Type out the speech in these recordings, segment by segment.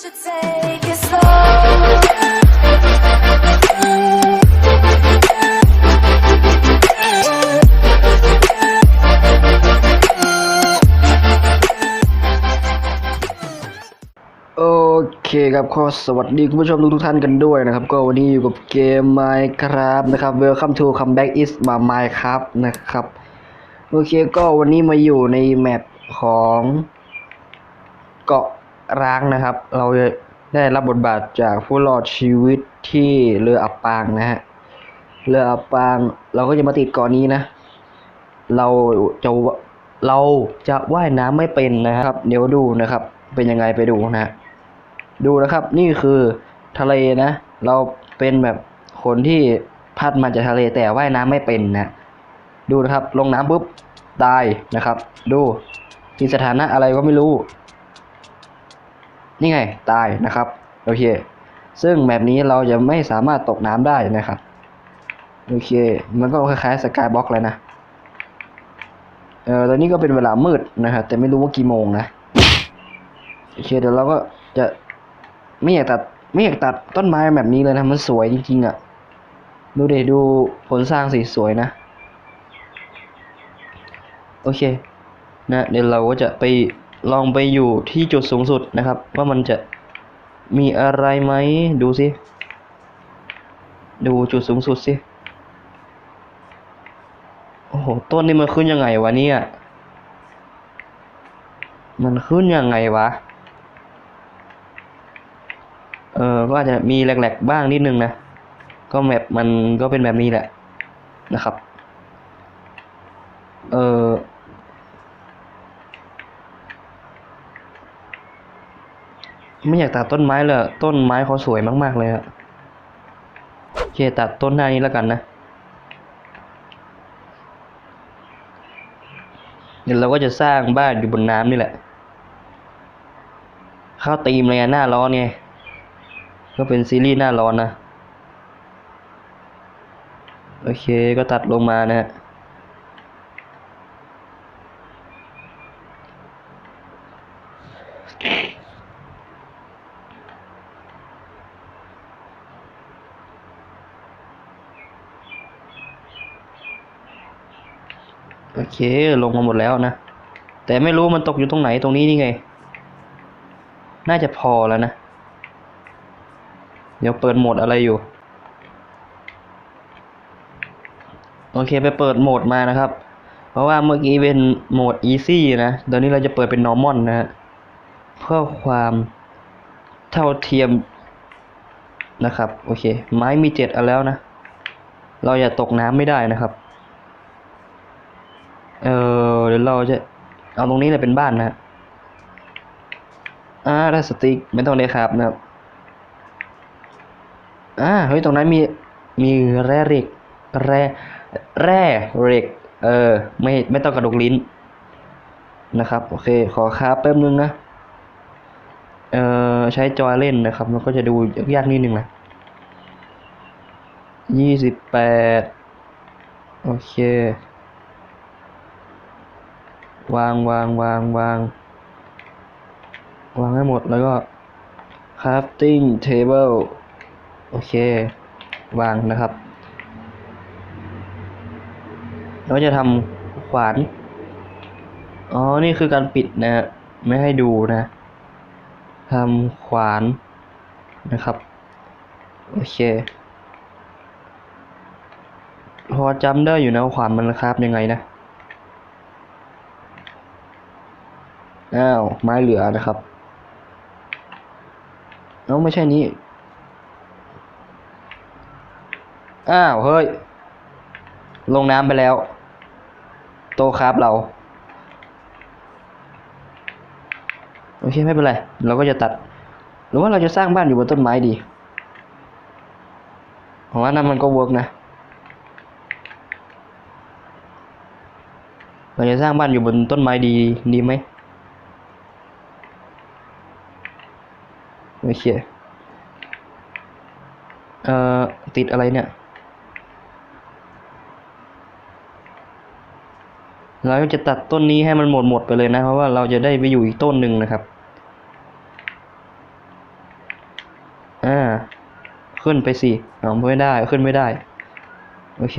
โอเคครับขอสวัสดีคุณผู้ชมทุกๆท่านกันด้วยนะครับ ก็วันนี้อยู่กับเกม Minecraft นะครับ Welcome to Comeback is มา Minecraft นะครับ โอเคก็วันนี้มาอยู่ในแมปของเกาะ ร้างนะครับ เราได้รับบทบาทจากผู้รอดชีวิตที่เรืออับปางนะฮะเรืออับปางเราก็จะมาติดเกาะนนี้นะ เราจะเราจะว่ายน้ำไม่เป็นนะครับ เดี๋ยวดูนะครับ เป็นยังไงไปดูนะฮะดูนะครับ นี่คือทะเลนะ เราเป็นแบบคนที่พัดมาจากทะเลแต่ว่ายน้ำไม่เป็นนะ ดูนะครับ ลงน้ำปุ๊บตายนะครับ ดูมีสถานะอะไรก็ไม่รู้ นี่ไงตายนะครับโอเค ซึ่งแบบนี้เราจะไม่สามารถตกน้ำได้นะครับโอเค มันก็คล้ายๆสกายบล็อกเลยนะเออตอนนี้ก็เป็นเวลามืดนะครับแต่ไม่รู้ว่ากี่โมงนะโอเคเดี๋ยวเราก็จะไม่อยากตัดไม่อยากตัดต้นไม้แบบนี้เลยนะมันสวยจริงๆอะ่ะดูเดดูผลสร้างสีสวยนะ โอเค นะ เดี๋ยวเราก็จะไป ลองไปอยู่ที่จุดสูงสุดนะครับ ว่ามันจะมีอะไรไหมดูสิ ดูจุดสูงสุดสิโอ้โห ต้นนี้มันขึ้นยังไงวะเนี่ย มันขึ้นยังไงวะ เออ ก็อาจจะมีแหลกๆบ้างนิดนึงนะ ก็แมปมันก็เป็นแบบนี้แหละนะครับ เออ ไม่อยากตัดต้นไม้เลยต้นไม้เขาสวยมาก ๆ เลยอะโอเคตัดต้นหน้านี้แล้วกันนะ เดี๋ยวเราก็จะสร้างบ้านอยู่บนน้ำนี่แหละ เข้าตีมเลยอะหน้าร้อนไง ก็เป็นซีรีส์หน้าร้อนนะ โอเคก็ตัดลงมานะฮะ เค ลงมาหมดแล้วนะ แต่ไม่รู้มันตกอยู่ตรงไหนตรงนี้นี่ไง น่าจะพอแล้วนะ เดี๋ยวเปิดโหมดอะไรอยู่ โอเคไปเปิดโหมดมานะครับ เพราะว่าเมื่อกี้เป็นโหมด easy นะตอนนี้เราจะเปิดเป็น normal นะฮะ เพื่อความเท่าเทียมนะครับ โอเค ไม้มีเจ็ดอันแล้วนะ เราอย่าตกน้ำไม่ได้นะครับ เออเดี๋ยวเราจะเอาตรงนี้เลยเป็นบ้านนะอ่าได้สติ๊กไม่ต้องได้ครับนะครับอ่าเฮ้ยตรงนั้นมีมีแร่เหล็กแร่แร่เหล็กเออไม่ไม่ต้องกระดกลิ้นนะครับโอเคขอครับแป๊บนึงนะเอ่อใช้จอยเล่นนะครับ มันก็จะดูยากนิดนึงนะยี่สิบแปดโอเค วางวางวางวางวางให้หมดแล้วก็ crafting table โอเค วางนะครับเราจะทำขวาน อ๋อ นี่คือการปิดนะ ไม่ให้ดูนะทำขวานนะครับ โอเค พอจำได้อยู่นะขวานมันครับยังไงนะ อ้าวไม้เหลือนะครับเอ้าไม่ใช่นี้ อ้าวเฮ้ย ลงน้ำไปแล้ว โตครับเรา โอเคไม่เป็นไร เราก็จะตัด หรือว่าเราจะสร้างบ้านอยู่บนต้นไม้ดีผมว่านั่นมันก็เวิร์กนะ เราจะสร้างบ้านอยู่บนต้นไม้ดีดีไหม โอเค เอ่อ ติดอะไรเนี่ย เราจะตัดต้นนี้ให้มันหมดหมดไปเลยนะ เพราะว่าเราจะได้ไปอยู่อีกต้นหนึ่งนะครับ อ่า ขึ้นไปสิเอาไม่ได้ ขึ้นไม่ได้ โอเค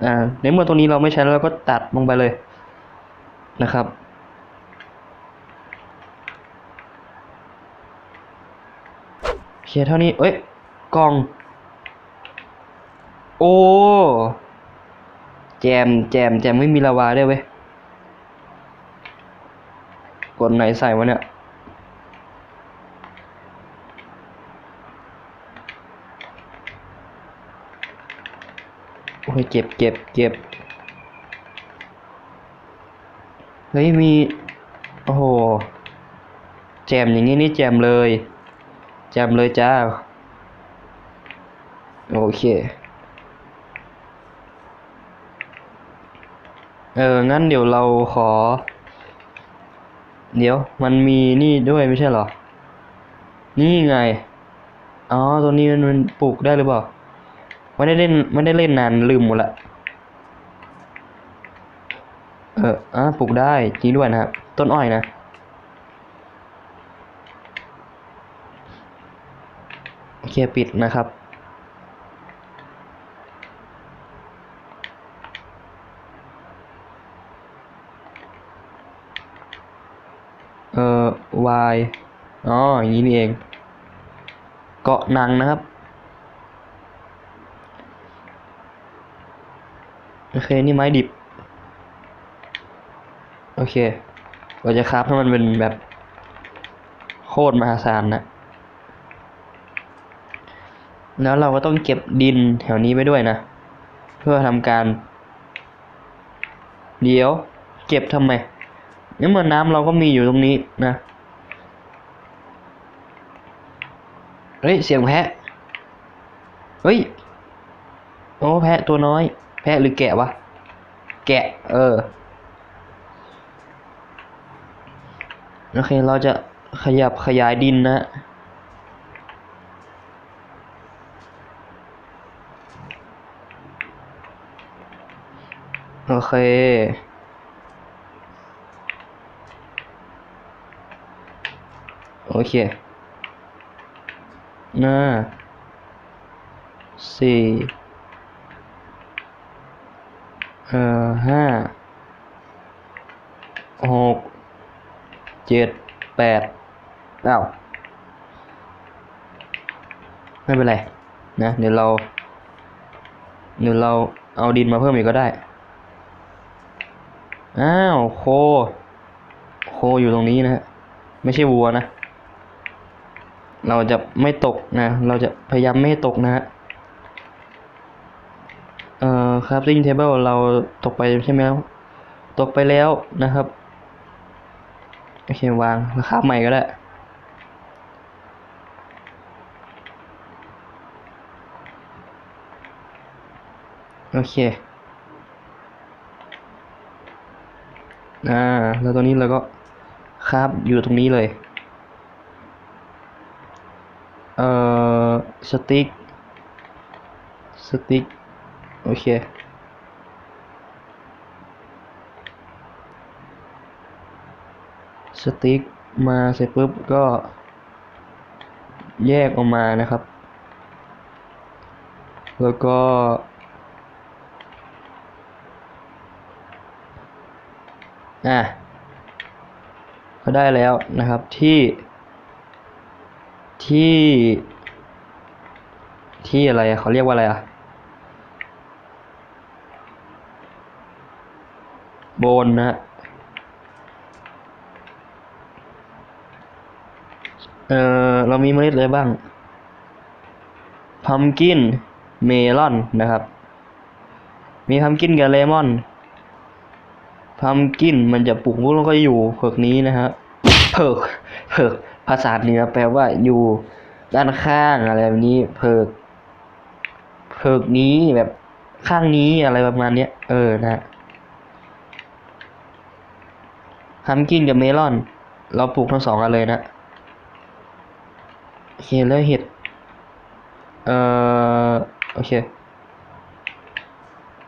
อ่า ในเมื่อตรงนี้เราไม่ใช้แล้วเราก็ตัดลงไปเลยนะครับ โอ เคเท่านี้ เอ้ย กล่อง โอ้ แจม แจม แจมไม่มีลาวาด้วยเว้ย กดไหนใส่วะเนี่ย โอ้ย เก็บ เก็บ เก็บ เฮ้ย มี โอ้โห แจมอย่างนี้นี่แจมเลย จมเลยจ้า โอเค เออ งั้นเดี๋ยวเราขอ เดี๋ยว มันมีนี่ด้วยไม่ใช่หรอ นี่ไง อ๋อ ตัวนี้มันมันปลูกได้หรือเปล่า ไม่ได้เล่น ไม่ได้เล่นนานลืมหมดละ เอออะปลูกได้จริงด้วยนะครับ ต้นอ้อยนะ โอเคปิดนะครับ เอ่อ y อ๋อ อย่างนี้นี่เอง เกาะหนังนะครับ โอเค นี่ไม้ดิบ โอเค เราจะคราฟให้มันเป็นแบบโคตรมหาศาลนะ แล้วเราก็ต้องเก็บดินแถวนี้ไปด้วยนะ เพื่อทำการ เดี๋ยว เก็บทำไมนี่เมื่อน้ำเราก็มีอยู่ตรงนี้นะเฮ้ยเสียงแพะเฮ้ยโอ้แพะตัวน้อย แพะหรือแกะวะแกะ เออโอเคเราจะขยับขยายดินนะ โอเค โอเคหน้าสี่เอ่อห้าหกเจ็ดแปดอ้าวไม่เป็นไร นะ เดี๋ยวเรา เดี๋ยวเราเอาดินมาเพิ่มอีกก็ได้ อ้าวโค โคอยู่ตรงนี้นะฮะ ไม่ใช่วัวนะ เราจะไม่ตกนะ เราจะพยายามไม่ให้ตกนะฮะ เอ่อครับ crafting table เราตกไปใช่ไหมครับตกไปแล้วนะครับ โอเควางราคาใหม่ก็ได้โอเค อ่า แล้วตัวนี้เราก็คาบอยู่ตรงนี้เลย เอ่อ สติ๊ก สติ๊ก โอเค สติ๊กมาเสร็จปุ๊บก็ แยกออกมานะครับ แล้วก็ อะก็ได้แล้วนะครับที่ ที่ ที่อะไรเขาเรียกว่าอะไรอะโบนนะฮะเออเรามีเมล็ดอะไรบ้าง พัมกิน เมลอนนะครับ มีพัมกินกับเลมอน พัมกินมันจะปลูกแล้วก็อยู่เผือกนี้นะฮะเผือกเผือกภาษาเหนือแปลว่าอยู่ด้านข้างอะไรแบบนี้เผือกเผือกนี้แบบข้างนี้อะไรประมาณเนี้ยเออนะฮะพัมกินกับเมลอน เราปลูกทั้งสองอันเลยนะโอเคแล้วเห็ดเอ่อโอเค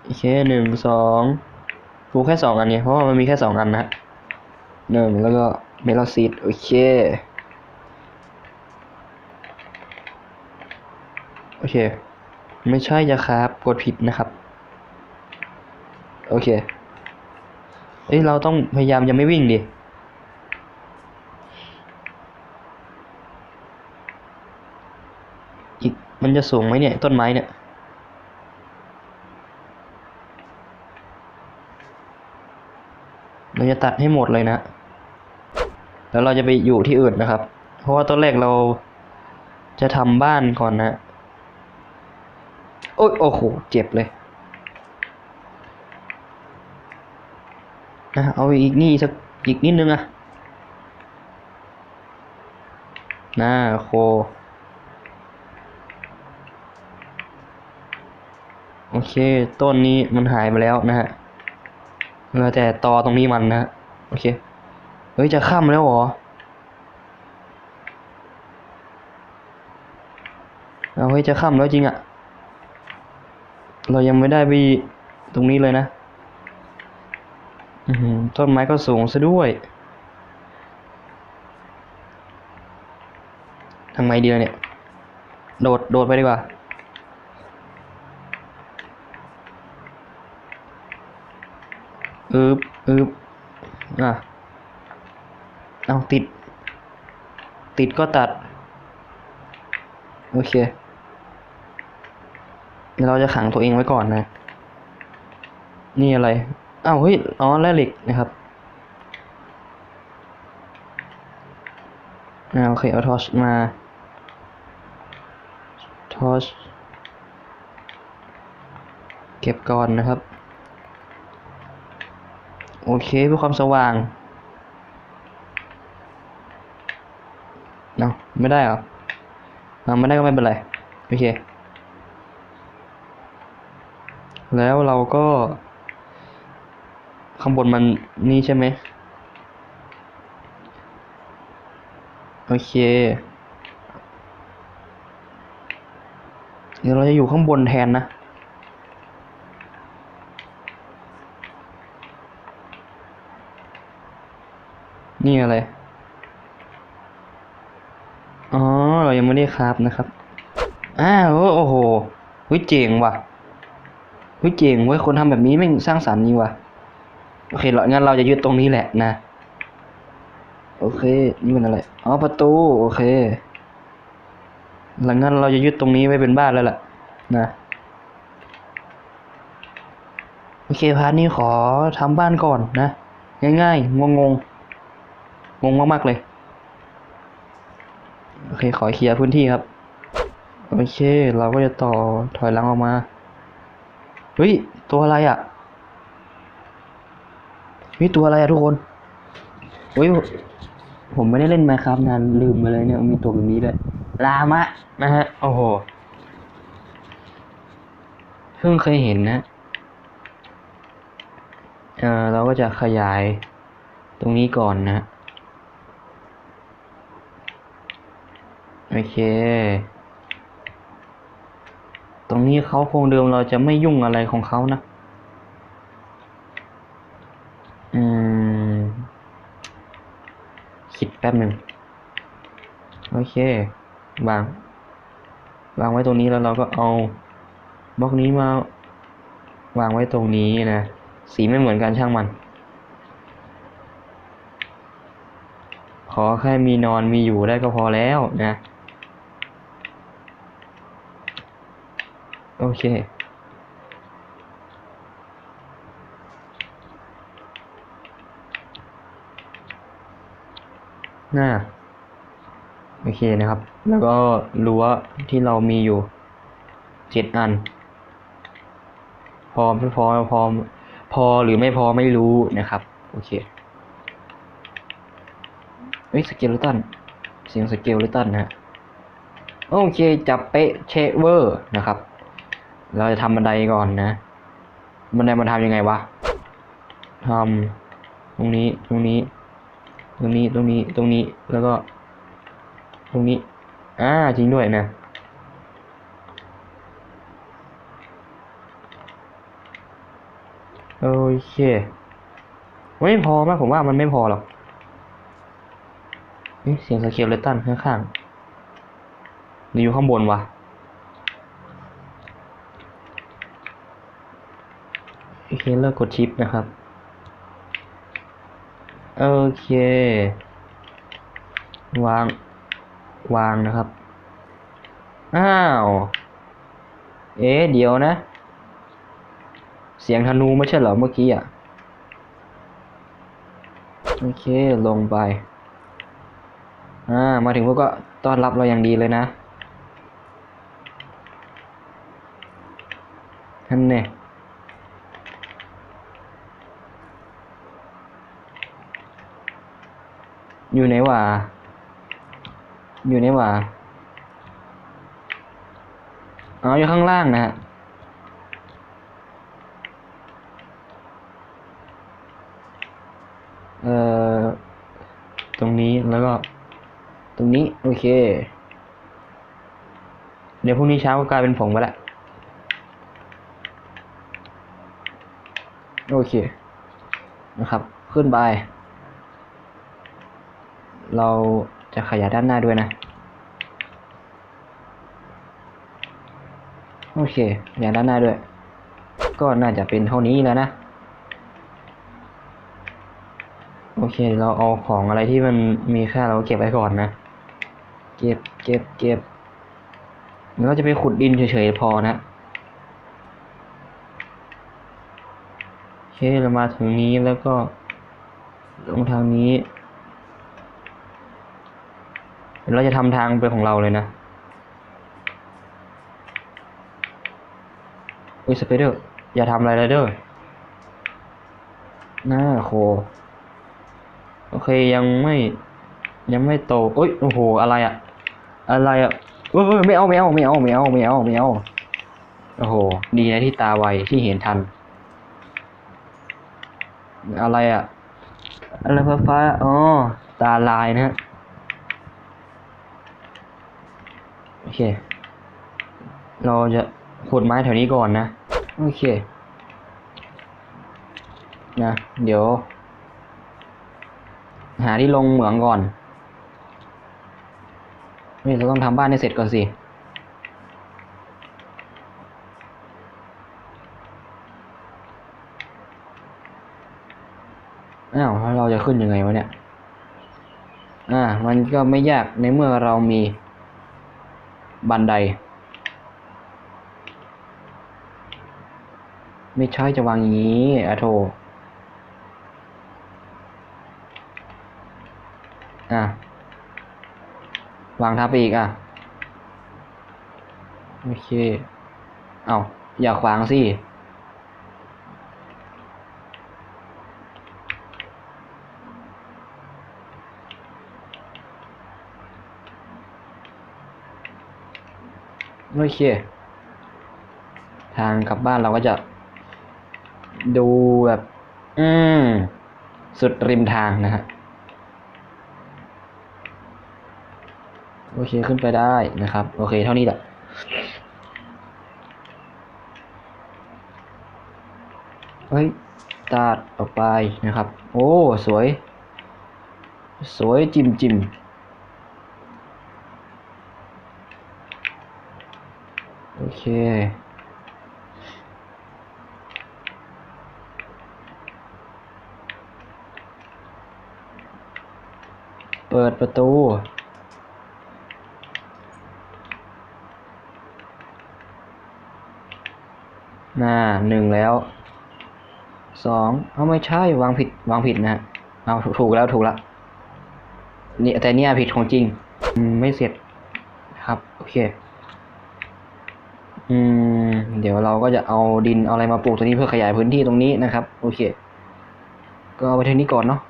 โอเคหนึ่งสอง ปลูแค่สองอันเนี่ยเพราะว่ามันมีแค่สองอันนะหนึ่งแล้วก็เมลอนซีดโอเคโอเค ไม่ใช่จะครับกดผิดนะครับ โอเคเอ้ยเราต้องพยายามจะไม่วิ่งดิอีกมันจะสูงไหมเนี่ย ต้นไม้เนี่ย เราจะตัดให้หมดเลยนะ แล้วเราจะไปอยู่ที่อื่นนะครับ เพราะว่าต้นแรกเราจะทำบ้านก่อนนะ โอ้ยโอ้โห เจ็บเลยนะเอาอีกนี่สักอีกนิดนึงอะนะโค โอเค ต้นนี้มันหายไปแล้วนะฮะ เหลือแต่ตอตรงนี้มันนะโอเค เฮ้ย จะค่ำแล้วเหรอ เอาเฮ้ย จะค่ำแล้วจริงอะเรายังไม่ได้ไปตรงนี้เลยนะต้นไม้ก็สูงซะด้วยทางไงดีล่ะเนี่ย โดด โดดไปดีกว่า อึบอึบอะเอาติด ติดก็ตัด โอเคเดี๋ยวเราจะขังตัวเองไว้ก่อนนะ นี่อะไรอ้าวเฮ้ย อ๋อแร่เหล็กนะครับอ่าโอเค เอาทอชมา ทอช เก็บก่อนนะครับ โอเคเพื่อความสว่างเนาะไม่ได้เหรอเอาไม่ได้ก็ไม่เป็นไร โอเค แล้วเราก็ ข้างบนมันนี่ใช่ไหมโอเคเดี๋ยวเราจะอยู่ข้างบนแทนนะ นี่อะไร อ๋อ เรายังไม่ได้ครับนะครับ อ้าวโอ้โหเฮ้ยเจ๋งว่ะเฮ้ยเจ๋งเว้ยคนทำแบบนี้แม่สร้างสรรค์จริงว่ะ โอเคเรางั้นเราจะยึดตรงนี้แหละนะ โอเค นี่มันอะไร อ๋อ ประตู โอเค หลังนั้นเราจะยึดตรงนี้ไว้เป็นบ้านแล้วล่ะ นะ โอเคพาร์ทนี้ขอทำบ้านก่อนนะ ง่ายๆ งงงๆ งงมากๆเลย โอเคขอเคลียร์พื้นที่ครับ โอเค เราก็จะต่อถอยหลังออกมา เฮ้ย ตัวอะไรอะเฮ้ยตัวอะไรอะทุกคนเฮ้ยผมไม่ได้เล่นมาครับนานลืมไปเลยเนี่ยมีตัวแบบนี้ด้วยลามะนะฮะ โอ้โหเพิ่งเคยเห็นนะเออเราก็จะขยายตรงนี้ก่อนนะ โอเค ตรงนี้เขาคงเดิมเราจะไม่ยุ่งอะไรของเขานะ อืม คิดแป๊บหนึ่งโอเค วาง วางไว้ตรงนี้แล้วเราก็เอาบล็อกนี้มาวางไว้ตรงนี้นะ สีไม่เหมือนกันช่างมัน ขอแค่มีนอนมีอยู่ได้ก็พอแล้วนะ โอเคน่าโอเคนะครับ แล้วก็รั้วที่เรามีอยู่เจ็ดอัน พอไม่พอพอพอหรือไม่พอไม่รู้นะครับ โอเคเฮ้ยสเกลตันเสียงสเกลตันนะฮะโอเค จับเป๊ะเชเวอร์นะครับ เราจะทำบันไดก่อนนะ บันไดมันทำยังไงวะทำตรงนี้ตรงนี้ ตรงนี้ตรงนี้ตรงนี้แล้วก็ ตรงนี้อ่าจริงด้วยนะโอเคไม่พอมากผมว่ามันไม่พอหรอกเสียงสเกลเลตันข้างๆหรืออยู่ข้างบนวะ โอเคเลิกกดชิปนะครับ โอเค วาง วางนะครับ อ้าว เอ๊เดี๋ยวนะ เสียงธนูไม่ใช่เหรอเมื่อกี้อะ โอเคลงไป อ่า มาถึงพวกก็ต้อนรับเราอย่างดีเลยนะท่านเนี่ย อยู่ไหนวะอยู่ไหนวะอ๋ออยู่ข้างล่างนะฮะเอ่อตรงนี้แล้วก็ ตรงนี้ โอเค เดี๋ยวพรุ่งนี้เช้าก็กลายเป็นผงไปละโอเค นะครับ ขึ้นไป เราจะขยายด้านหน้าด้วยนะ โอเคขยายด้านหน้าด้วย ก็น่าจะเป็นเท่านี้แล้วนะ โอเค เราเอาของอะไรที่มันมีค่าเราเก็บไว้ก่อนนะ เก็บ เก็บ เก็บแล้วจะไปขุดดินเฉยๆพอนะโอเคเรามาถึงนี้แล้วก็ลงทางนี้ เราจะทำทางเป็นของเราเลยนะอุ้ยสไปเดอร์อย่าทำอะไรเลยเด้อหน้าโค โอเคยังไม่ยังไม่โตโอ้ยโอ้โหอะไรอะอะไรอะเออไม่เอาไม่เอาไม่เอาไม่เอาไม่เอาไม่เอาโอ้โห ดีนะที่ตาไวที่เห็นทัน อะไรอะอะไรฟ้าฟ้าอ๋อตาลายนะฮะโอ เค เราจะขุดไม้แถวนี้ก่อนนะ โอเค นะ เดี๋ยว หาที่ลงเหมืองก่อนเฮ้ยเราต้องทำบ้านให้เสร็จก่อนสิอ้าวเราจะขึ้นยังไงวะเนี่ย อ่า มันก็ไม่ยากในเมื่อเรามี บันได ไม่ใช่จะวางอย่างนี้อะโทอะ วางทับไปอีกอะ โอเค เอาอย่าขวางสิ โอเค ทางกลับบ้านเราก็จะ ดูแบบ อืม สุดริมทางนะฮะ โอเคขึ้นไปได้นะครับ โอเค เท่านี้แหละเฮ้ยตัดออกไปนะครับ โอ้ สวย สวยจิมจิมโอ เค เปิดประตูหน้าหนึ่งแล้วสองเอาไม่ใช่วางผิดวางผิดนะเอาถูกแล้วถูกละนี่แต่เนี่ยผิดของจริงไม่เสร็จครับ โอเค อืม เดี๋ยวเราก็จะเอาดินเอาอะไรมาปลูกตรงนี้เพื่อขยายพื้นที่ตรงนี้นะครับ โอเค ก็เอาไปเท่านี้ก่อนเนาะ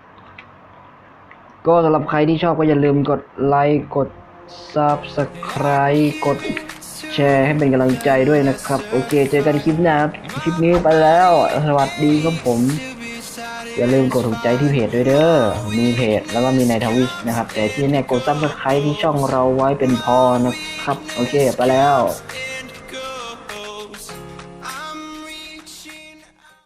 ก็สำหรับใครที่ชอบก็อย่าลืมกดไลค์กด Subscribe กดแชร์ให้เป็นกำลังใจด้วยนะครับ โอเค เจอกันคลิปหน้าคลิปนี้ไปแล้ว สวัสดีครับผม อย่าลืมกดถูกใจที่เพจด้วยเด้อมีเพจแล้วก็มีในทวิชนะครับ แต่ที่เนี่ยกด Subscribe ที่ช่องเราไว้เป็นพอนะครับ โอเค ไปแล้ว